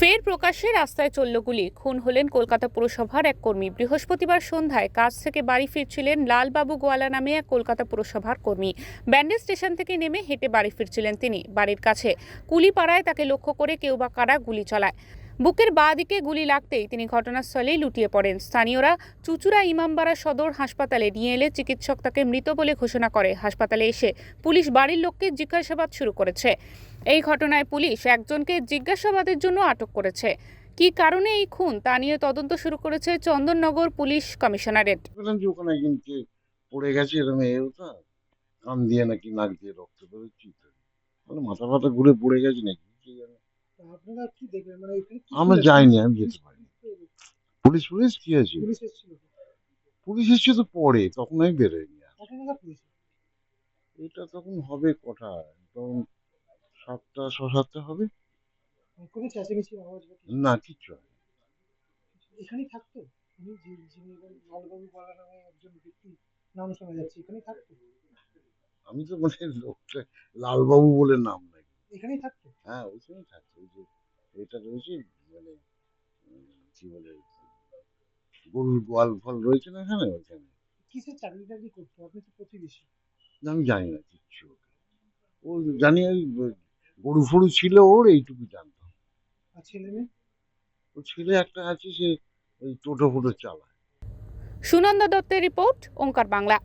ফের প্রকাশ্যে রাস্তায় চলল গুলি। খুন হলেন কলকাতা পুরসভার এক কর্মী। বৃহস্পতিবার সন্ধ্যায় কাজ থেকে বাড়ি ফিরছিলেন লালবাবু গোয়ালা নামে এক কলকাতা পুরসভার কর্মী। ব্যান্ডেজ স্টেশন থেকে নেমে হেঁটে বাড়ি ফিরছিলেন তিনি। বাড়ির কাছে কুলিপাড়ায় তাকে লক্ষ্য করে কেউ বা কারা গুলি চালায়। বুকের বাঁ দিকে গুলি লাগতেই তিনি ঘটনাস্থলেই লুটিয়ে পড়েন। স্থানীয়রা চুচুড়া ইমামবাড়া সদর হাসপাতালে নিয়ে এলে চিকিৎসক তাকে মৃত বলে ঘোষণা করে। হাসপাতালে এসে পুলিশ বাড়ির লোককে জিজ্ঞাসাবাদ শুরু করেছে। এই ঘটনায় পুলিশ একজনকে জিজ্ঞাসাবাদের জন্য আটক করেছে। কী কারণে এই খুন তা নিয়ে তদন্ত শুরু করেছে চন্দননগর পুলিশ কমিশনারেট। ওখানে কিন্তু পড়ে গেছে এরকম এ ওটা কান দিয়ে নাকি নাক দিয়ে রক্ত বেরোচ্ছে মানে মাথা ফাথা ঘুরে পড়ে গেছে নাকি কে আপনারা দেখবেন মানে আমরা যাইনি আমি যেতে পারিনি। পুলিশ পুলিশ কি আছে? পুলিশ এসছে তো পরে তখন আমি বেরোয়নি এটা তখন হবে কটা? তখন সাতটা সাতটা হবে? কোনো চেঁচামেচি আওয়াজ বা কিছু? না কিচ্ছু হয় এখানেই থাকতো? উনি যে- যিনি এবার লালবাবু পাড়া নামে একজন ব্যক্তি নাম শোনা যাচ্ছে এখানেই থাকতো? আমি তো মানে লোকটা লালবাবু বলে নাম নাই। এখানেই থাকতো? হ্যাঁ ওইখানেই থাকছে ওই যে এটা রয়েছে মানে উম, কি বলে গরুর গোয়াল ফল রয়েছে না এখানে? ওইখানে। কিসের চাকরি টাকরি করতো? আপনি তো প্রতিবেশী। আমি জানি না কিচ্ছু। ও জানি ওই গরু ফরু ছিল ওর এইটুকু জানতাম। আর ছেলে মেয়ে? ও ছেলে একটা আছে সে ওই টোটো ফোটো চালায়। সুনন্দা দত্তের রিপোর্ট ওঙ্কার বাংলা।